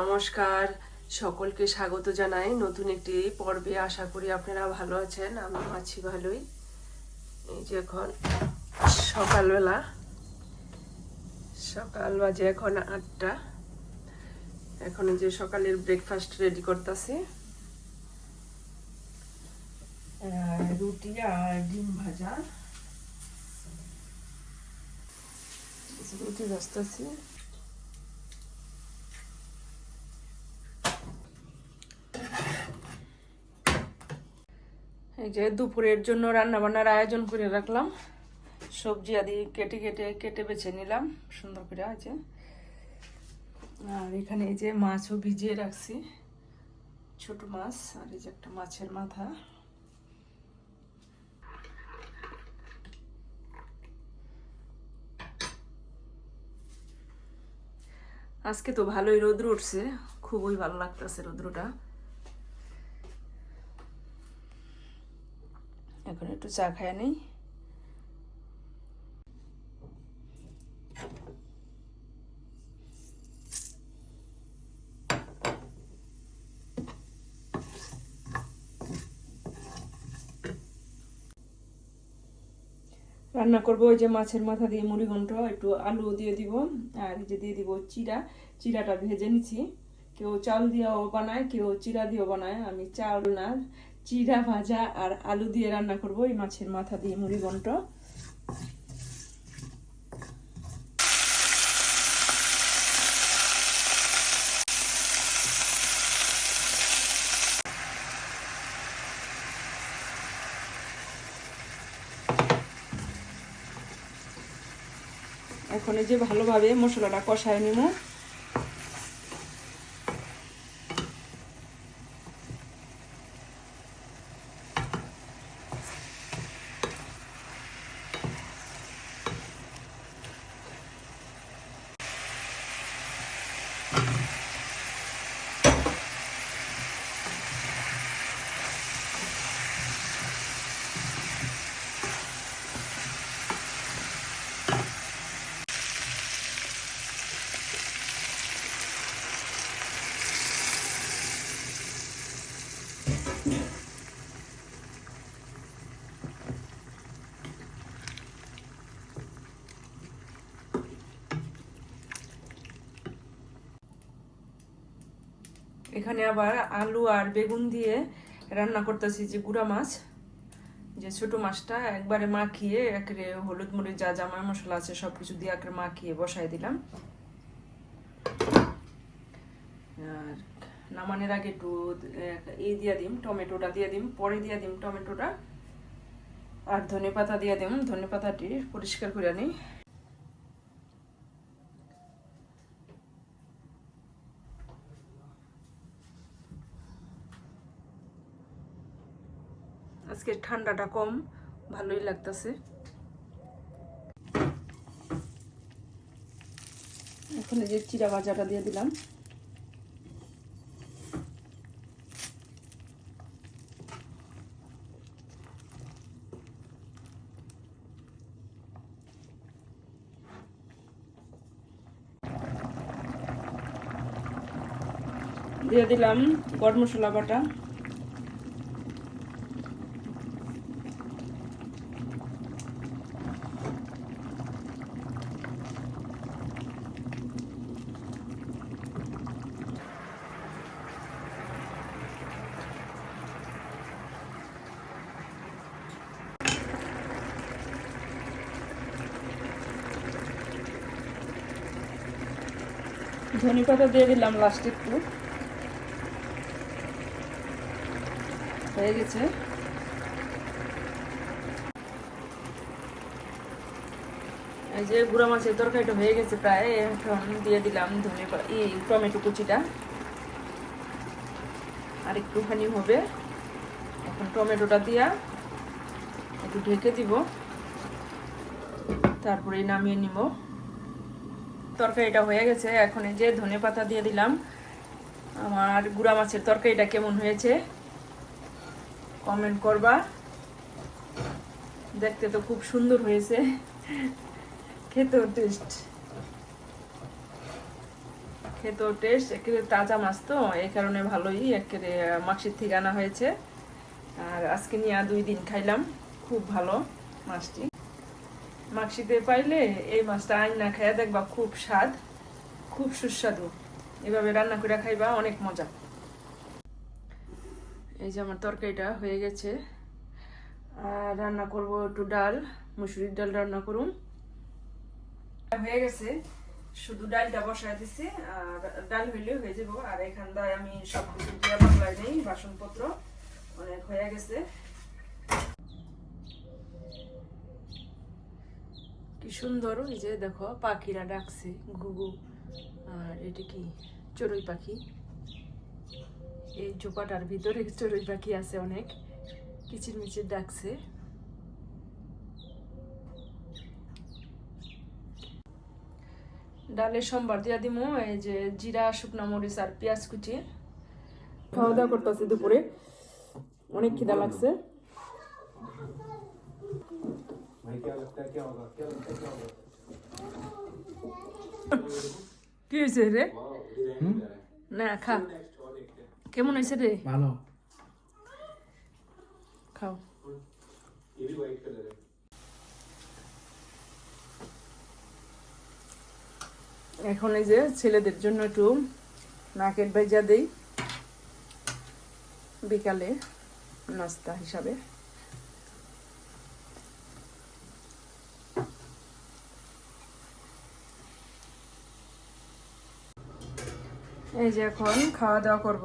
নমস্কার। সকলকে স্বাগত জানাই নতুন একটি পর্বে। আশা করি আপনারা ভালো আছেন আমি আছি ভালোই। এই যে এখন সকালবেলা, সকাল বাজে এখন আটটা। এখন যে সকালের ব্রেকফাস্ট রেডি করতেছি। রুটি আর ডিম ভাজা। রুটি ভাজতেছি। এই যে দুপুরের জন্য রান্না বান্নার আয়োজন করে রাখলাম। সবজি আদি কেটে কেটে কেটে বেছে নিলাম, সুন্দর করে আছে আর এখানে এই যে মাছও ভিজিয়ে রাখছি, ছোট মাছ আর এই যে একটা মাছের মাথা। আজকে তো ভালোই রোদ্র উঠছে, খুবই ভালো লাগতেছে রৌদ্রটা এখন একটু চা খায় নেই। রান্না করব ওই যে মাছের মাথা দিয়ে মুড়ি ঘন্ট, একটু আলু দিয়ে দিব, আর যে দিয়ে দিব চিরা চিরাটা ভেজে নিচ্ছি কেউ চাল দিয়েও বানায়, কেউ চিরা দিয়েও বানায়। আমি চাল না চিরা ভাজা আর আলু দিয়ে রান্না করব, এই মাছের মাথা দিয়ে মুড়ি ঘন্ট। এখন এই যে ভালোভাবে মশলাটা কষায় নিব। এখানে আবার আলু আর বেগুন দিয়ে রান্না করতেছি যে গুঁড়া মাছ, যে ছোট মাছটা একবারে মাখিয়ে একরে হলুদ মরিচ, যা জামাই মশলা আছে সব কিছু দিয়ে একরে মাখিয়ে বসাই দিলাম। আর নামানের আগে একটু এই দিয়ে দিম, টমেটোটা দিয়ে দিম, পরে দিয়ে দিম টমেটোটা, আর ধনে পাতা দিয়ে দিম। ধনে পাতাটি পরিষ্কার করে নিই আজকে ঠান্ডাটা কম, ভালোই লাগতেছে। এখন যে চিরা ভাজাটা দিয়ে দিলাম। দিয়ে দিলাম গরম মশলা বাটা। ধনে পাতা দিয়ে দিলাম লাস্টে একটু। হয়ে গেছে। এই যে গুঁড়া মাছের তরকারিটা হয়ে গেছে প্রায়, এখন দিয়ে দিলাম ধনে এই টমেটো কুচিটা। আর একটুখানি হবে। এখন টমেটোটা দিয়া একটু ঢেকে দিব। তারপরে নামিয়ে নিব। তরকারিটা হয়ে গেছে। এখন এই যে ধনে পাতা দিয়ে দিলাম। আমার গুড়া মাছের তরকারিটা কেমন হয়েছে? কমেন্ট করবা। দেখতে তো খুব সুন্দর হয়েছে। খেতেও টেস্ট খেতেও টেস্ট একেবারে তাজা মাছ তো, এই কারণে ভালোই একেবারে মাক্সির থেকে আনা হয়েছে। আর আজকে নিয়ে দুই দিন খাইলাম। খুব ভালো মাছটি। মাক্সিতে পাইলে এই মাছটা আইন না খাইয়া দেখবা খুব স্বাদ, খুব সুস্বাদু। এভাবে রান্না করে খাইবা অনেক মজা। এই যে আমার তরকারিটা হয়ে গেছে। আর রান্না করব একটু ডাল, মুসুরির ডাল রান্না করুন হয়ে গেছে। শুধু ডালটা বসায় দিছি, আর ডাল হইলে হয়ে যাব। আর এখান এখানটায় আমি সব কিছু দিয়ে বাংলায় নেই, বাসনপত্র অনেক হয়ে গেছে। কি সুন্দর এই যে দেখো, পাখিরা ডাকছে গুগু আর এটা কি? চড়ুই পাখি। এই জোপাটার ভিতরে চড়ুই পাখি আছে অনেক। কিচির মিচির ডাকছে। ডালের সোমবার দিয়া দিমু, এই যে জিরা, শুকনো মরিচ আর পেঁয়াজ কুচি। খাওয়া দাওয়া করতেছি দুপুরে। অনেক খিদা লাগছে। भाई क्या लगता है क्या होगा क्या लगता है क्या होगा কি হয়েছে রে না খা কেমন হয়েছে রে ভালো খাও ये भी व्हाइट कलर है এখন এই যে ছেলেদের জন্য একটু নাকের ভেজা দেই বিকালে নাস্তা হিসাবে এই যে এখন খাওয়া দাওয়া করব।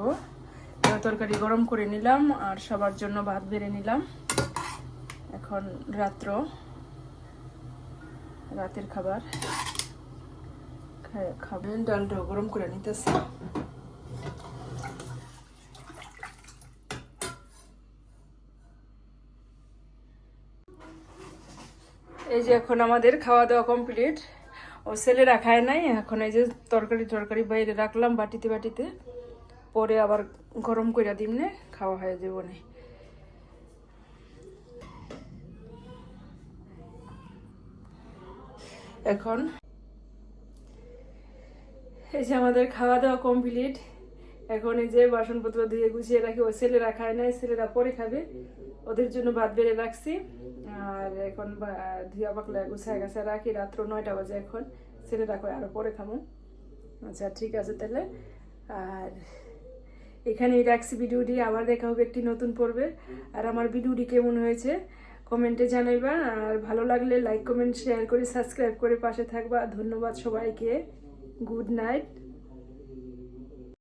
তরকারি গরম করে নিলাম আর সবার জন্য ভাত বেড়ে নিলাম। এখন রাত্র। রাতের খাবার। খাবেন ডালটা গরম করে নিতেছি। এই যে এখন আমাদের খাওয়া দাওয়া কমপ্লিট। ও ছেলেরা খায় নাই, এখন এই যে তরকারি তরকারি বাইরে রাখলাম বাটিতে বাটিতে, পরে আবার গরম করে দিমনে খাওয়া হয়ে যাব না। এখন এই যে আমাদের খাওয়া দাওয়া কমপ্লিট এখন এই যে বাসনপত্র ধুয়ে গুছিয়ে রাখি, ও ছেলেরা খায় নাই, ছেলেরা পরে খাবে। ওদের জন্য ভাত বেড়ে রাখছি। আর এখন ধুয়া পাকলা গুছায় গেছে রাখি, রাত্র নয়টা বাজে এখন। ছেলেরা কয়, আরও পরে খামো। আচ্ছা ঠিক আছে তাহলে। আর এখানেই রাখছি ভিডিওটি। আবার দেখা হবে একটি নতুন পর্বে। আর আমার ভিডিওটি কেমন হয়েছে, কমেন্টে জানাইবা। আর ভালো লাগলে লাইক কমেন্ট শেয়ার করে সাবস্ক্রাইব করে পাশে থাকবা। ধন্যবাদ সবাইকে। Good night.